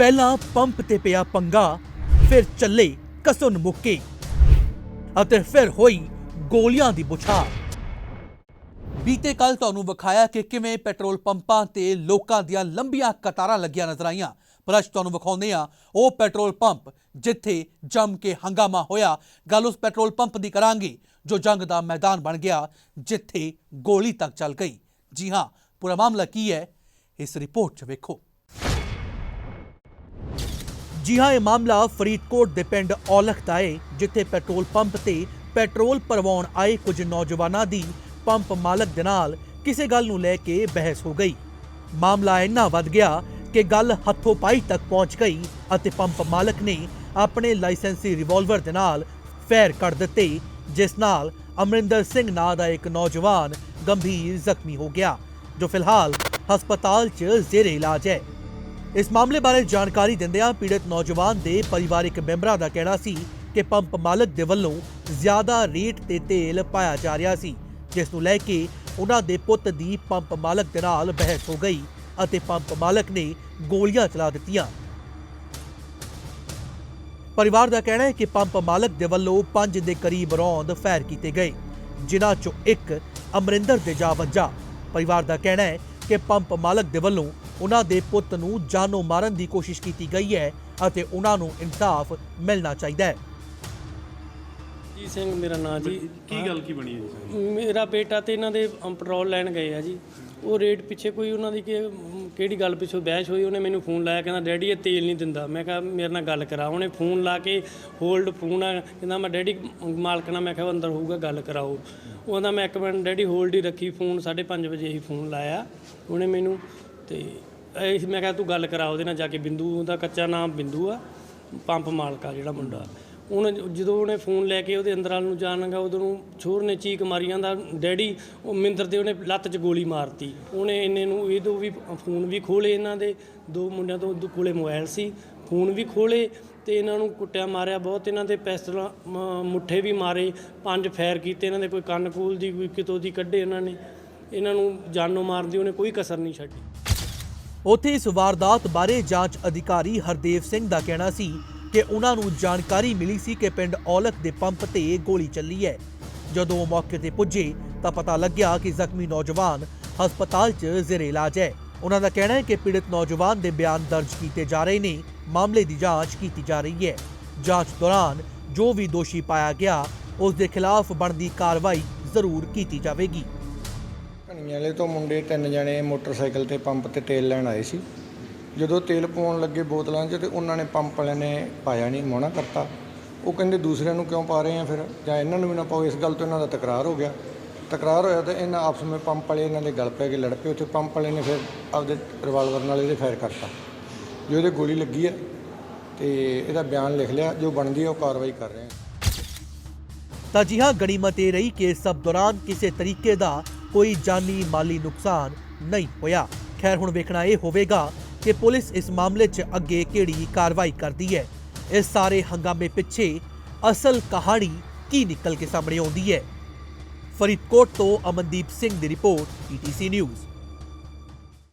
ਪਹਿਲਾਂ ਪੰਪ ਤੇ ਪਿਆ ਪੰਗਾ, ਫਿਰ ਚੱਲੇ ਕਸੁਨ ਮੁੱਕੇ ਅਤੇ ਫਿਰ ਹੋਈ ਗੋਲੀਆਂ ਦੀ ਬੁਛਾਰ। ਬੀਤੇ ਕੱਲ ਤੁਹਾਨੂੰ ਵਿਖਾਇਆ ਕਿ ਕਿਵੇਂ ਪੈਟਰੋਲ ਪੰਪਾਂ ਤੇ ਲੋਕਾਂ ਦੀਆਂ ਲੰਬੀਆਂ ਕਤਾਰਾਂ ਲੱਗੀਆਂ ਨਜ਼ਰ ਆਈਆਂ। ਪਰ ਅੱਜ ਤੁਹਾਨੂੰ ਵਿਖਾਉਂਦੇ ਆ ਉਹ ਪੈਟਰੋਲ ਪੰਪ ਜਿੱਥੇ ਜੰਮ ਕੇ ਹੰਗਾਮਾ ਹੋਇਆ। ਗੱਲ ਉਸ ਪੈਟਰੋਲ ਪੰਪ ਦੀ ਕਰਾਂਗੇ, ਜੋ ਜੰਗ ਦਾ ਮੈਦਾਨ ਬਣ ਗਿਆ, ਜਿੱਥੇ ਗੋਲੀ ਤੱਕ ਚੱਲ ਗਈ। ਜੀ ਹਾਂ, ਪੂਰਾ ਮਾਮਲਾ ਕੀ ਹੈ? ਇਸ ਰਿਪੋਰਟ 'ਚ ਵੇਖੋ। ਜੀ ਹਾਂ ਇਹ ਮਾਮਲਾ ਫਰੀਦਕੋਟ ਦੇ ਪਿੰਡ ਔਲਖ ਦਾ ਹੈ ਜਿੱਥੇ ਪੈਟਰੋਲ ਪੰਪ ਤੇ ਪੈਟਰੋਲ ਭਰਵਾਉਣ ਆਏ ਕੁਝ ਨੌਜਵਾਨਾਂ ਦੀ ਪੰਪ ਮਾਲਕ ਦੇ ਨਾਲ ਕਿਸੇ ਗੱਲ ਨੂੰ ਲੈ ਕੇ ਬਹਿਸ ਹੋ ਗਈ। ਮਾਮਲਾ ਇੰਨਾ ਵੱਧ ਗਿਆ ਕਿ ਗੱਲ ਹੱਥੋਂ ਪਾਈ ਤੱਕ ਪਹੁੰਚ ਗਈ ਅਤੇ ਪੰਪ ਮਾਲਕ ਨੇ ਆਪਣੇ ਲਾਇਸੈਂਸੀ ਰਿਵਾਲਵਰ ਦੇ ਨਾਲ ਫੈਰ ਕੱਢ ਦਿੱਤੇ, ਜਿਸ ਨਾਲ ਅਮਰਿੰਦਰ ਸਿੰਘ ਨਾਂ ਦਾ ਇੱਕ ਨੌਜਵਾਨ ਗੰਭੀਰ ਜ਼ਖਮੀ ਹੋ ਗਿਆ, ਜੋ ਫਿਲਹਾਲ ਹਸਪਤਾਲ 'ਚ ਜ਼ੇਰੇ ਇਲਾਜ ਹੈ। ਇਸ ਮਾਮਲੇ ਬਾਰੇ ਜਾਣਕਾਰੀ ਦਿੰਦਿਆਂ ਪੀੜਤ ਨੌਜਵਾਨ ਦੇ ਪਰਿਵਾਰਕ ਮੈਂਬਰਾਂ ਦਾ ਕਹਿਣਾ ਸੀ ਕਿ ਪੰਪ ਮਾਲਕ ਦੇ ਵੱਲੋਂ ਜ਼ਿਆਦਾ ਰੇਟ ਤੇ ਤੇਲ ਪਾਇਆ ਜਾ ਰਿਹਾ ਸੀ, ਜਿਸ ਨੂੰ ਲੈ ਕੇ ਉਹਨਾਂ ਦੇ ਪੁੱਤ ਦੀ ਪੰਪ ਮਾਲਕ ਦੇ ਨਾਲ ਬਹਿਸ ਹੋ ਗਈ ਅਤੇ ਪੰਪ ਮਾਲਕ ਨੇ ਗੋਲੀਆਂ ਚਲਾ ਦਿੱਤੀਆਂ। ਪਰਿਵਾਰ ਦਾ ਕਹਿਣਾ ਹੈ ਕਿ ਪੰਪ ਮਾਲਕ ਦੇ ਵੱਲੋਂ 5 ਦੇ ਕਰੀਬ ਰੌਂਦ ਫਾਇਰ ਕੀਤੇ ਗਏ, ਜਿਨ੍ਹਾਂ ਚੋਂ ਇੱਕ ਅਮਰਿੰਦਰ ਦੇ ਜਾ ਵੱਜਾ। ਪਰਿਵਾਰ ਦਾ ਕਹਿਣਾ ਹੈ ਕਿ ਪੰਪ ਮਾਲਕ ਦੇ ਵੱਲੋਂ ਉਹਨਾਂ ਦੇ ਪੁੱਤ ਨੂੰ ਜਾਨੋਂ ਮਾਰਨ ਦੀ ਕੋਸ਼ਿਸ਼ ਕੀਤੀ ਗਈ ਹੈ ਅਤੇ ਉਹਨਾਂ ਨੂੰ ਇਨਸਾਫ ਮਿਲਣਾ ਚਾਹੀਦਾ ਹੈ। ਜੀ ਸਿੰਘ ਮੇਰਾ ਨਾਂ ਜੀ। ਕੀ ਗੱਲ ਕੀ ਬਣੀ ਹੈ ਜੀ? ਮੇਰਾ ਬੇਟਾ ਤੇ ਇਹਨਾਂ ਦੇ ਪੈਟਰੋਲ ਲੈਣ ਗਏ ਆ ਜੀ। ਉਹ ਰੇਟ ਪਿੱਛੇ ਕੋਈ ਉਹਨਾਂ ਦੀ ਕਿ- ਕਿਹੜੀ ਗੱਲ ਪਿੱਛੋਂ ਬਹਿਸ ਹੋਈ, ਉਹਨੇ ਮੈਨੂੰ ਫੋਨ ਲਾਇਆ, ਕਹਿੰਦਾ, ਡੈਡੀ, ਇਹ ਤੇਲ ਨਹੀਂ ਦਿੰਦਾ। ਮੈਂ ਕਿਹਾ, ਮੇਰੇ ਨਾਲ ਗੱਲ ਕਰਾ। ਉਹਨੇ ਫੋਨ ਲਾ ਕੇ ਹੋਲਡ ਫੋਨ ਆ, ਕਹਿੰਦਾ, ਮੈਂ ਡੈਡੀ ਮਾਲਕ ਨਾਲ, ਮੈਂ ਕਿਹਾ ਉਹ ਅੰਦਰ ਹੋਊਗਾ, ਗੱਲ ਕਰਾਓ। ਉਹਦਾ ਮੈਂ ਇੱਕ ਮਿੰਟ, ਡੈਡੀ ਹੋਲਡ ਹੀ ਰੱਖੀ ਫੋਨ 5:30 ਵਜੇ ਹੀ ਫੋਨ ਲਾਇਆ ਉਹਨੇ ਮੈਨੂੰ ਤੇ ਇਹ ਮੈਂ ਕਿਹਾ, ਤੂੰ ਗੱਲ ਕਰਾ ਉਹਦੇ ਨਾਲ ਜਾ ਕੇ, ਬਿੰਦੂ, ਉਹਦਾ ਕੱਚਾ ਨਾਮ ਬਿੰਦੂ ਆ, ਪੰਪ ਮਾਲਕ ਆ ਜਿਹੜਾ ਮੁੰਡਾ। ਉਹਨੇ ਜਦੋਂ ਉਹਨੇ ਫੋਨ ਲੈ ਕੇ ਉਹਦੇ ਅੰਦਰ ਵਾਲ ਨੂੰ ਜਾਣ ਉਦੋਂ ਨੂੰ ਛੋਰ ਨੇ ਚੀਕ ਮਾਰੀ ਜਾਂਦਾ, ਡੈਡੀ, ਉਹ ਮਿੰਦਰ ਦੇ ਉਹਨੇ ਲੱਤ 'ਚ ਗੋਲੀ ਮਾਰਤੀ। ਉਹਨੇ ਇੰਨੇ ਨੂੰ ਇਹਦੋਂ ਵੀ ਫੋਨ ਵੀ ਖੋਲੇ ਇਹਨਾਂ ਦੇ, ਦੋ ਮੁੰਡਿਆਂ ਤੋਂ ਦੋ ਕੋਲੇ ਮੋਬਾਈਲ ਸੀ, ਫੋਨ ਵੀ ਖੋਲੇ ਤੇ ਇਹਨਾਂ ਨੂੰ ਕੁੱਟਿਆ, ਮਾਰਿਆ ਬਹੁਤ, ਇਹਨਾਂ ਦੇ ਪਿਸਤਲਾਂ, ਮ- ਮੁੱਠੇ ਵੀ ਮਾਰੇ, ਪੰਜ ਫੈਰ ਕੀਤੇ ਇਹਨਾਂ ਦੇ, ਕੋਈ ਕੰਨ ਕੂਲ ਦੀ, ਕੋਈ ਕਿਤੋਂ ਦੀ ਕੱਢੇ ਇਹਨਾਂ ਨੇ। ਇਹਨਾਂ ਨੂੰ ਜਾਨੋਂ ਮਾਰਨ ਦੀ ਉਹਨੇ ਕੋਈ ਕਸਰ ਨਹੀਂ ਛੱਡੀ। ਉੱਥੇ ਇਸ ਵਾਰਦਾਤ ਬਾਰੇ ਜਾਂਚ ਅਧਿਕਾਰੀ ਹਰਦੇਵ ਸਿੰਘ ਦਾ ਕਹਿਣਾ ਸੀ ਕਿ ਉਹਨਾਂ ਨੂੰ ਜਾਣਕਾਰੀ ਮਿਲੀ ਸੀ ਕਿ ਪਿੰਡ ਔਲਖ ਦੇ ਪੰਪ ਤੇ ਗੋਲੀ ਚੱਲੀ ਹੈ। ਜਦੋਂ ਉਹ ਮੌਕੇ ਤੇ ਪੁੱਜੇ ਤਾਂ ਪਤਾ ਲੱਗਿਆ ਕਿ ਜ਼ਖਮੀ ਨੌਜਵਾਨ ਹਸਪਤਾਲ 'ਚ ਜ਼ੇਰੇ ਇਲਾਜ ਹੈ। ਉਹਨਾਂ ਦਾ ਕਹਿਣਾ ਹੈ ਕਿ ਪੀੜਤ ਨੌਜਵਾਨ ਦੇ ਬਿਆਨ ਦਰਜ ਕੀਤੇ ਜਾ ਰਹੇ ਨੇ, ਮਾਮਲੇ ਦੀ ਜਾਂਚ ਕੀਤੀ ਜਾ ਰਹੀ ਹੈ। ਜਾਂਚ ਦੌਰਾਨ ਜੋ ਵੀ ਦੋਸ਼ੀ ਪਾਇਆ ਗਿਆ, ਉਸ ਦੇ ਖਿਲਾਫ ਬਣਦੀ ਕਾਰਵਾਈ ਜ਼ਰੂਰ ਕੀਤੀ ਜਾਵੇਗੀ। ਘਣੀ ਵਾਲੇ ਤੋਂ ਮੁੰਡੇ ਤਿੰਨ ਜਣੇ ਮੋਟਰਸਾਈਕਲ ਤੇ ਪੰਪ ਤੇ ਤੇਲ ਲੈਣ ਆਏ ਸੀ। ਜਦੋਂ ਤੇਲ ਪਾਉਣ ਲੱਗੇ ਬੋਤਲਾਂ 'ਚ ਤੇ ਉਹਨਾਂ ਨੇ ਪੰਪ ਵਾਲਿਆਂ ਨੇ ਪਾਇਆ ਨਹੀਂ ਮੋਨਾ ਕਰਤਾ। ਉਹ ਕਹਿੰਦੇ ਦੂਸਰਿਆਂ ਨੂੰ ਕਿਉਂ ਪਾ ਰਹੇ ਆ ਫਿਰ? ਜਾਂ ਇਹਨਾਂ ਨੂੰ ਵੀ ਨਾ ਪਾਓ, ਇਸ ਗੱਲ ਤੋਂ ਇਹਨਾਂ ਦਾ ਤਕਰਾਰ ਹੋ ਗਿਆ। ਤਕਰਾਰ ਹੋਇਆ ਤਾਂ ਇਹਨਾਂ ਆਪਸ ਵਿੱਚ ਪੰਪ ਵਾਲੇ ਇਹਨਾਂ ਦੇ ਗਲ ਪੈ ਕੇ ਲੜ ਪਏ। ਉੱਥੇ ਪੰਪ ਵਾਲੇ ਨੇ ਫਿਰ ਆਪਦੇ ਰਿਵਾਲਵਰ ਨਾਲ ਇਹਦੇ ਫਾਇਰ ਕਰਤਾ। ਜੋ ਇਹਦੇ ਗੋਲੀ ਲੱਗੀ ਹੈ ਤੇ ਇਹਦਾ ਬਿਆਨ ਲਿਖ ਲਿਆ, ਜੋ ਬਣਦੀ ਹੈ ਉਹ ਕਾਰਵਾਈ ਕਰ ਰਹੇ ਹਾਂ ਤਾਂ ਜੀ ਹਾਂ ਗਣੀਮਤ ਇਹ ਰਹੀ ਕਿ ਇਸ ਸਭ ਦੌਰਾਨ ਕਿਸੇ ਤਰੀਕੇ ਦਾ ਕੋਈ ਜਾਨੀ ਮਾਲੀ ਨੁਕਸਾਨ ਨਹੀਂ ਹੋਇਆ। ਖੈਰ, ਹੁਣ ਵੇਖਣਾ ਇਹ ਹੋਵੇਗਾ ਕਿ ਪੁਲਿਸ ਇਸ ਮਾਮਲੇ 'ਚ ਅੱਗੇ ਕਿਹੜੀ ਕਾਰਵਾਈ ਕਰਦੀ ਹੈ। ਇਸ ਸਾਰੇ ਹੰਗਾਮੇ ਪਿੱਛੇ ਅਸਲ ਕਹਾਣੀ ਕੀ ਨਿਕਲ ਕੇ ਸਾਹਮਣੇ ਆਉਂਦੀ ਹੈ। ਫਰੀਦਕੋਟ ਤੋਂ ਅਮਨਦੀਪ ਸਿੰਘ ਦੀ ਰਿਪੋਰਟ ਪੀਟੀਸੀ ਨਿਊਜ਼।